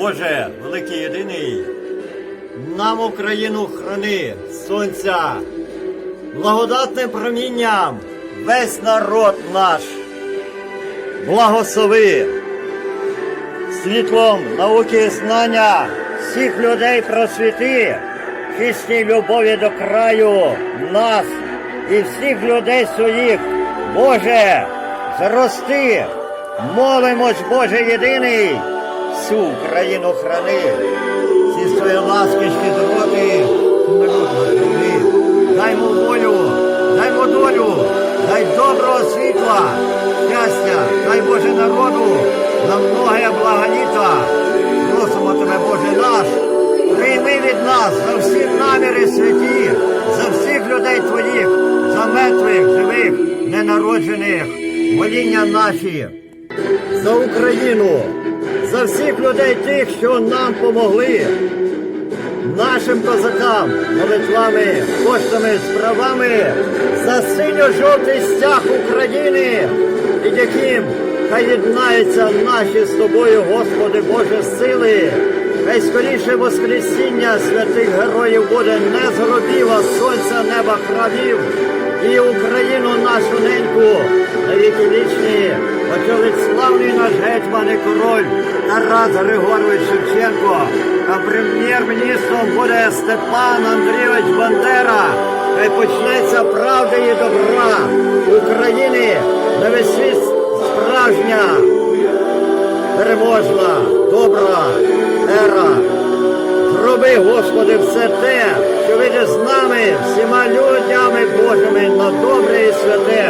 Боже, великий єдиний, нам Україну храни сонця, благодатним промінням весь народ наш. Благослови світлом науки і знання всіх людей просвіти, чистій любові до краю нас і всіх людей своїх. Боже, зрости, молимось, Боже єдиний, всю Україну храни, всі свої ласки щедроти, милуй, даймо волю, даймо долю, дай доброго світла, щастя, дай Боже народу, на многое благоліта. Просимо тебе, Боже наш, прийми від нас за всі наміри святі, за всіх людей твоїх, за мертвих, живих, ненароджених, моління наші за Україну, за всіх людей тих, що нам помогли, нашим козакам, молитвами, коштами, справами, за синьо-жовтий стяг України, під яким хай єднаються наші з тобою, Господи Боже, сили. Хай скоріше Воскресіння святих героїв буде не з гробів, а сонця неба кравів. І Україну нашу неньку віки вічні очолить славний наш гетьман і король Тарас Григорович Шевченко, а прем'єр-міністром буде Степан Андрійович Бандера. Хай почнеться правди і добра України на весь світ справжня, переможна, добра ера. Зроби, Господи, все те, що вийде з нами, всіма людями Божими на добре і святе.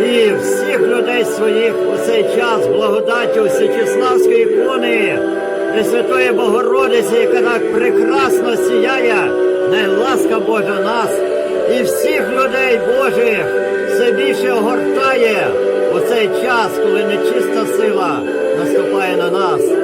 і всіх людей своїх у цей час благодаттю Січеславської ікони, Пресвятої Богородиці, яка так прекрасно сіяє, най ласка Божа нас і всіх людей Божих все більше огортає у цей час, коли нечиста сила наступає на нас.